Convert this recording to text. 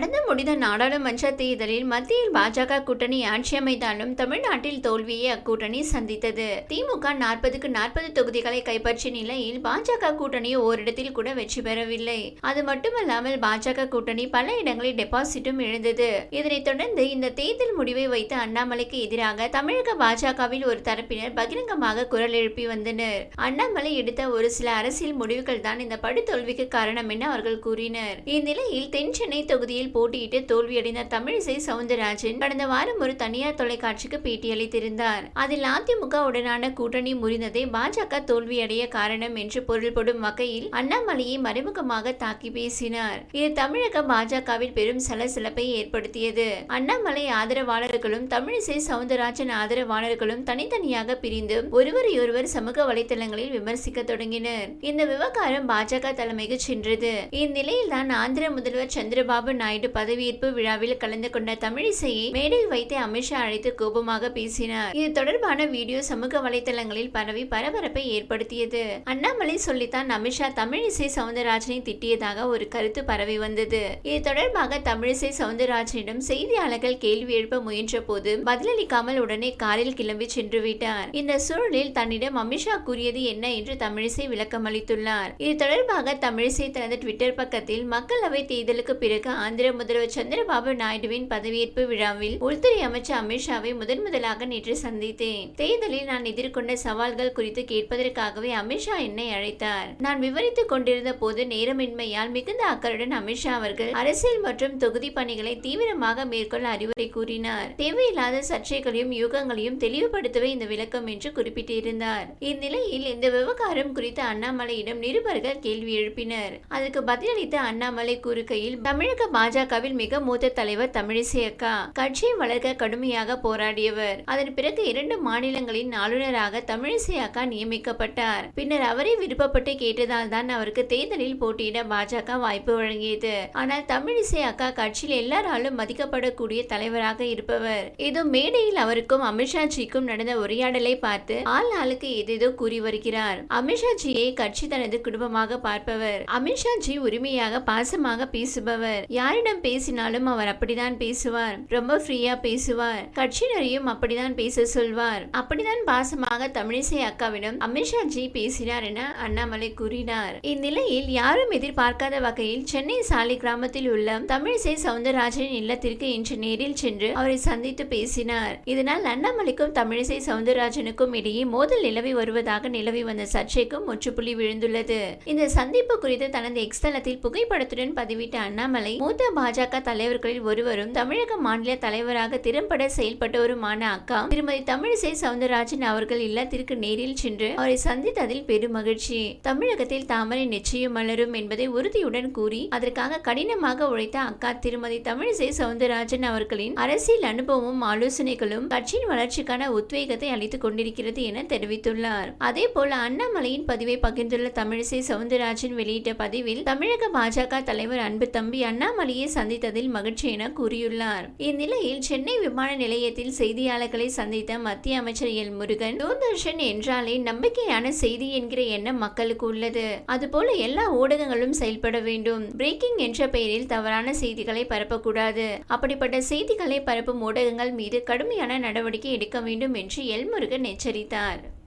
நடந்து முடிந்த நாடாளுமன்ற தேர்தலில் மத்தியில் பாஜக கூட்டணி ஆட்சி அமைத்தாலும் தமிழ்நாட்டில் தோல்வியை அக்கூட்டணி சந்தித்தது. திமுக நாற்பதுக்கு நாற்பது தொகுதிகளை கைப்பற்றிய நிலையில் பாஜக கூட்டணி ஓரிடத்தில் கூட வெற்றி பெறவில்லை. அது மட்டுமல்லாமல் பாஜக கூட்டணி பல இடங்களில் டெபாசிட்டும் இழந்தது. இதனைத் தொடர்ந்து இந்த தேர்தல் முடிவை வைத்து அண்ணாமலைக்கு எதிராக தமிழக பாஜகவில் ஒரு தரப்பினர் பகிரங்கமாக குரல் எழுப்பி வந்தனர். அண்ணாமலை எடுத்த ஒரு சில அரசியல் முடிவுகள் தான் இந்த படுதோல்விக்கு காரணம் என அவர்கள் கூறினர். இந்நிலையில் தென் சென்னை தொகுதியில் போட்டியிட்டு தோல்வியடைந்த தமிழிசை சவுந்தரராஜன் கடந்த வாரம் ஒரு தனியார் தொலைக்காட்சிக்கு பேட்டியளித்திருந்தார். அதில் அதிமுக உடனான கூட்டணி முறிந்ததே பாஜக தோல்வியடைய காரணம் என்று பொருள்படும் வகையில் அண்ணாமலையை மறைமுகமாக தாக்கி பேசினார். இது தமிழக பாஜகவில் பெரும் சலசலப்பை ஏற்படுத்தியது. அண்ணாமலை ஆதரவாளர்களும் தமிழிசை சவுந்தரராஜன் ஆதரவாளர்களும் தனித்தனியாக பிரிந்து ஒருவரையொருவர் சமூக வலைதளங்களில் விமர்சிக்க தொடங்கினர். இந்த விவகாரம் பாஜக தலைமைக்கு சென்றது. இந்நிலையில் தான் ஆந்திர முதல்வர் சந்திரபாபு நாயுடு நாயுடு பதவியேற்பு விழாவில் கலந்து கொண்ட தமிழிசையை மேடையில் வைத்து அமித்ஷா அழைத்து கோபமாக பேசினார். இது தொடர்பான வீடியோ சமூக வலைதளங்களில் பரவி பரபரப்பை ஏற்படுத்தியது. அண்ணாமலை சொல்லித்தான் அமித்ஷா தமிழிசை சவுந்தரராஜனை திட்டியதாக ஒரு கருத்து பரவி வந்தது. இது தொடர்பாக தமிழிசை சவுந்தரராஜனிடம் செய்தியாளர்கள் கேள்வி எழுப்ப முயன்ற போது பதிலளிக்காமல் உடனே காரில் கிளம்பி சென்று விட்டார். இந்த சூழலில் தன்னிடம் அமித்ஷா கூறியது என்ன என்று தமிழிசை விளக்கம் அளித்துள்ளார் இது தொடர்பாக தமிழிசை தனது ட்விட்டர் பக்கத்தில் மக்களவை தேர்தலுக்கு பிறகு ஆந்திர ஆந்திர முதல்வர் சந்திரபாபு நாயுடுவின் பதவியேற்பு விழாவில் உள்துறை அமைச்சர் அமித்ஷாவை முதன் முதலாக நேற்று சந்தித்தேன். தேர்தலில் நான் எதிர்கொண்ட சவால்கள் குறித்து கேட்பதற்காகவே அமித்ஷா என்னை அழைத்தார். நான் விவரித்துக் கொண்டிருந்த போது நேரமின்மையால் மிகுந்த அக்கறையுடன் அமித்ஷா அவர்கள் அரசியல் மற்றும் தொகுதி பணிகளை தீவிரமாக மேற்கொள்ள அறிவுரை கூறினார். தேவையில்லாத சர்ச்சைகளையும் யூகங்களையும் தெளிவுபடுத்தவே இந்த விளக்கம் என்று குறிப்பிட்டிருந்தார். இந்நிலையில் இந்த விவகாரம் குறித்து அண்ணாமலையிடம் நிருபர்கள் கேள்வி எழுப்பினர். அதற்கு பதிலளித்த அண்ணாமலை கூறுகையில் தமிழக பாஜக பாஜகவில் மிக மூத்த தலைவர் தமிழிசை அக்கா கட்சியை வளர்க்க கடுமையாக போராடியவர். அதன் பிறகு இரண்டு மாநிலங்களின் ஆளுநராக தமிழிசை அக்கா நியமிக்கப்பட்டார். பின்னர் அவரே விருப்பப்பட்டு கேட்டதால் தான் அவருக்கு தேர்தலில் போட்டியிட பாஜக வாய்ப்பு வழங்கியது. ஆனால் தமிழிசை அக்கா கட்சியில் எல்லாராலும் மதிக்கப்படக்கூடிய தலைவராக இருப்பவர். ஏதோ மேடையில் அவருக்கும் அமித்ஷாஜிக்கும் நடந்த உரையாடலை பார்த்து ஆள் ஆளுக்கு ஏதேதோ கூறி வருகிறார். அமித்ஷாஜியை கட்சி தனது குடும்பமாக பார்ப்பவர். அமித்ஷாஜி உரிமையாக பாசமாக பேசுபவர். யாரிடம் பேசினாலும் அவர் அப்படிதான் பேசுவார். ரொம்ப ஃப்ரீயா பேசுவார். கட்சியினரையும் அப்படிதான் பேச சொல்வார். அப்படிதான் பாசமாக தமிழிசை அக்காவிடம் அமித்ஷா ஜி பேசினார் என அண்ணாமலை கூறினார். இந்நிலையில் யாரும் எதிர்பார்க்காத வகையில் சென்னை சாலை கிராமத்தில் உள்ள தமிழிசை சவுந்தரராஜனின் இல்லத்திற்கு இன்று நேரில் சென்று அவரை சந்தித்து பேசினார். இதனால் அண்ணாமலைக்கும் தமிழிசை சவுந்தரராஜனுக்கும் இடையே மோதல் நிலவி வருவதாக நிலவி வந்த சர்ச்சைக்கும் முற்றுப்புள்ளி விழுந்துள்ளது. இந்த சந்திப்பு குறித்து தனது எக்ஸ்தலத்தில் புகைப்படத்துடன் பதிவிட்ட அண்ணாமலை மூத்த பாஜக தலைவர்களில் ஒருவரும் தமிழக மாநில தலைவராக திறம்பட செயல்பட்டவருமான அக்கா. திருமதி தமிழிசை சவுந்தரராஜன் அவர்கள் இல்லத்திற்கு நேரில் சென்று அவரை சந்தித்ததில் பெரும் மகிழ்ச்சி. தமிழகத்தில் தாமரை நிச்சயம் மலரும் என்பதை உறுதியுடன் கூறி அதற்காக கடினமாக உழைத்த அக்கா திருமதி தமிழிசை சவுந்தரராஜன் அவர்களின் அரசியல் அனுபவமும் ஆலோசனைகளும் கட்சியின் வளர்ச்சிக்கான உத்வேகத்தை அளித்துக் கொண்டிருக்கிறது என தெரிவித்துள்ளார். அதே போல அண்ணாமலையின் பதிவை பகிர்ந்துள்ள தமிழிசை சவுந்தரராஜன் வெளியிட்ட பதிவில் தமிழக பாஜக தலைவர் அன்பு தம்பி அண்ணாமலையை சந்தித்ததில் மகிழ்ச்சி என கூறியுள்ளார். இந்நிலையில் சென்னை விமான நிலையத்தில் செய்தியாளர்களை சந்தித்த மத்திய அமைச்சர் எல் முருகன் தூர்தர்ஷன் என்றாலே நம்பிக்கையான செய்தி என்கிற எண்ணம் மக்களுக்கு உள்ளது. அதுபோல எல்லா ஊடகங்களும் செயல்பட வேண்டும். பிரேக்கிங் என்ற பெயரில் தவறான செய்திகளை பரப்பக்கூடாது. அப்படிப்பட்ட செய்திகளை பரப்பும் ஊடகங்கள் மீது கடுமையான நடவடிக்கை எடுக்க வேண்டும் என்று எல் முருகன் எச்சரித்தார்.